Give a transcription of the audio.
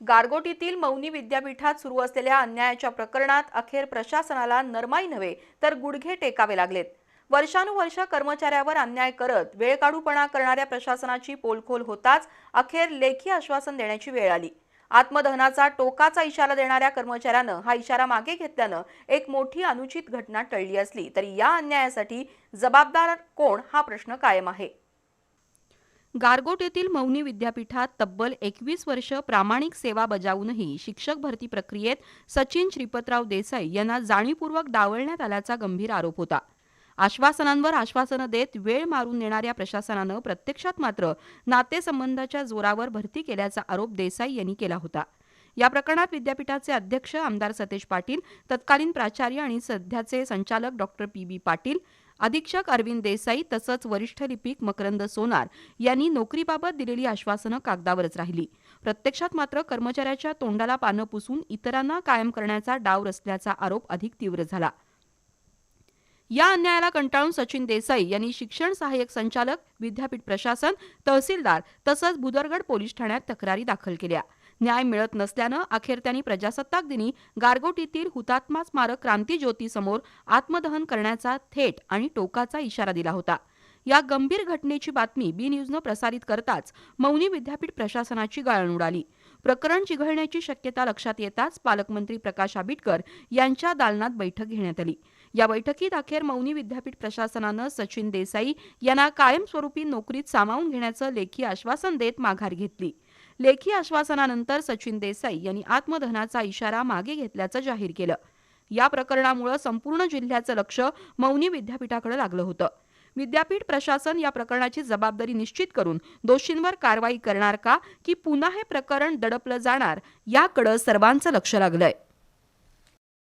गारगोटीतील मौनी विद्यापीठात सुरू असलेल्या अन्यायाच्या प्रकरणात अखेर प्रशासनाला नरमाई नव्हे तर गुडघे टेकावे लागलेत. वर्षानुवर्ष कर्मचाऱ्यावर अन्याय करत वेळकाढूपणा करणाऱ्या प्रशासनाची पोलखोल होताच अखेर लेखी आश्वासन देण्याची वेळ आली. आत्मदहनाचा टोकाचा इशारा देणाऱ्या कर्मचाऱ्यानं हा इशारा मागे घेतल्यानं एक मोठी अनुचित घटना टळली असली तरी या अन्यायासाठी जबाबदार कोण हा प्रश्न कायम आहे. गारगोट येथील मौनी विद्यापीठात तब्बल एकवीस वर्ष प्रामाणिक सेवा बजावूनही शिक्षक भरती प्रक्रियेत सचिन श्रीपतराव देसाई यांना जाणीवपूर्वक डावलण्यात आल्याचा गंभीर आरोप होता. आश्वासनांवर आश्वासनं देत वेळ मारून नेणाऱ्या प्रशासनानं प्रत्यक्षात मात्र नातेसंबंधाच्या जोरावर भरती केल्याचा आरोप देसाई यांनी केला होता. या प्रकरणात विद्यापीठाचे अध्यक्ष आमदार सतेज पाटील तत्कालीन प्राचार्य आणि सध्याचे संचालक डॉक्टर पी बी पाटील अधीक्षक अरविंद देसाई तसंच वरिष्ठ लिपिक मकरंद सोनार यांनी नोकरीबाबत दिलेली आश्वासनं कागदावरच राहिली. प्रत्यक्षात मात्र कर्मचाऱ्याच्या तोंडाला पानं पुसून इतरांना कायम करण्याचा डाव रचल्याचा आरोप अधिक तीव्र झाला. या अन्यायाला कंटाळून सचिन देसाई यांनी शिक्षण सहाय्यक संचालक विद्यापीठ प्रशासन तहसीलदार तसंच भुदरगड पोलीस ठाण्यात तक्रारी दाखल केल्या. न्याय मिळत नसल्यानं अखेर त्यांनी प्रजासत्ताक दिनी गारगोटीतील हुतात्मा स्मारक क्रांती समोर आत्मदहन करण्याचा थेट आणि टोकाचा इशारा दिला होता. या गंभीर घटनेची बातमी बी न्यूजनं प्रसारित करताच मौनी विद्यापीठ प्रशासनाची गाळण उडाली. प्रकरण चिघळण्याची शक्यता लक्षात येताच पालकमंत्री प्रकाश आंबेडकर यांच्या दालनात बैठक घेण्यात आली. या बैठकीत अखेर मौनी विद्यापीठ प्रशासनानं सचिन देसाई यांना कायमस्वरूपी नोकरीत सामावून घेण्याचं लेखी आश्वासन देत माघार घेतली. लेखी आश्वासनानंतर सचिन देसाई यांनी आत्मदहनाचा इशारा मागे घेतल्याचं जाहीर केलं. या प्रकरणामुळे संपूर्ण जिल्ह्याचं लक्ष मौनी विद्यापीठाकडे लागलं होतं. विद्यापीठ प्रशासन या प्रकरणाची जबाबदारी निश्चित करून दोषींवर कारवाई करणार का की पुन्हा हे प्रकरण दडपलं जाणार याकडे सर्वांचं लक्ष लागलंय.